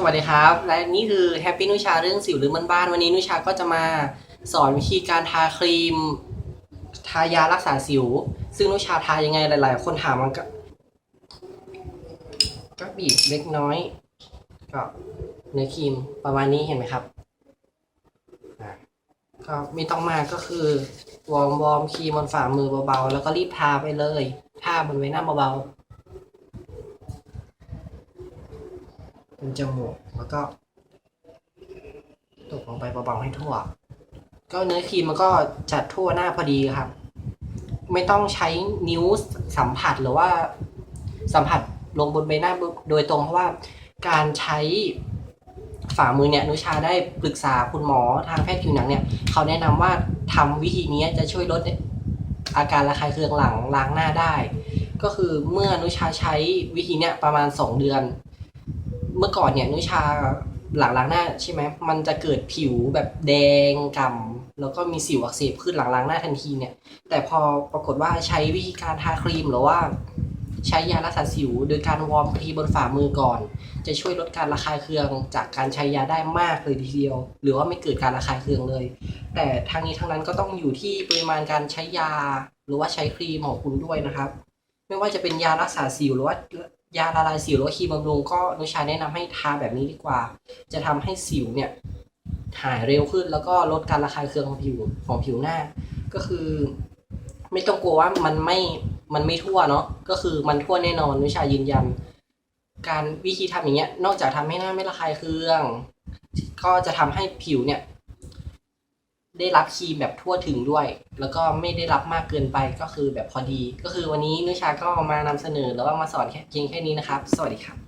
สวัสดีครับ และนี่คือแฮปปี้นุชาเรื่องสิวหรือมันบ้านวันนี้นุชาก็จะมาสอนวิธีการทาครีม ทายารักษาสิว ซึ่งนุชาทายังไงหลาย ๆ คนถามมันก็ก็บีบเล็กน้อยก็เนื้อครีมประมาณนี้เห็นไหมครับก็ไม่ต้องมากก็คือวอร์มวอร์มครีมบนฝ่ามือเบา ๆ แล้วก็รีบทาไปเลยทาบนใบหน้าเบาๆ เป็นจมูกแล้วก็ตกลงไปเบาๆให้ทั่ว ก็เนื้อครีมมันก็จัดทั่วหน้าพอดีครับ ไม่ต้องใช้นิ้วสัมผัสหรือว่า สัมผัสลงบนใบหน้าโดยตรงเพราะว่าการใช้ฝ่ามือเนี่ยนุชาได้ปรึกษาคุณหมอทางแพทย์ผิวหนังเนี่ย เขาแนะนำว่าทำวิธีนี้จะช่วยลดอาการระคายเคืองหลังล้างหน้าได้ ก็คือเมื่อนุชาใช้วิธีเนี้ยประมาณ 2 เดือน เมื่อก่อนเนี่ยนุชาหลังล้างหน้าใช่ไหมมันจะเกิดผิวแบบแดงกำ่ำแล้วก็มีสิวอักเสบขึ้นหลังล้างหน้าทันทีเนี่ย แต่พอปรากฏว่าใช้วิธีการทาครีมหรือว่า ใช้ยารักษาสิว โดยการวอร์มครีมบนฝ่ามือก่อน จะช่วยลดการระคายเคืองจากการใช้ยาได้มากเลยทีเดียว หรือว่าไม่เกิดการระคายเคืองเลย แต่ทางนี้ทางนั้นก็ต้องอยู่ที่ปริมาณการใช้ยา หรือว่าใช้ครีมของคุณด้วยนะครับ ไม่ว่าจะเป็นยารักษาสิวหรือว่า ยาละลายสิวหรือว่าครีมบำรุงก็นุชาแนะนำให้ทาแบบนี้ดีกว่า จะทำให้สิวเนี่ยหายเร็วขึ้นแล้วก็ลดการระคายเคืองของผิวของผิวหน้า ก็คือ ไม่ต้องกลัวว่ามันไม่มันไม่ทั่วเนาะก็คือมันทั่วแน่นอนนุชายืนยัน การวิธีทำอย่างเงี้ย นอกจากทำให้หน้าไม่ระคายเคือง ก็จะทำให้ผิวเนี่ย ได้รับครีมแบบทั่วถึงด้วย แล้วก็ไม่ได้รับมากเกินไปก็คือแบบพอดี ก็คือวันนี้นุชาก็มานำเสนอแล้วก็มาสอนแค่เพียงแค่นี้นะครับ สวัสดีครับ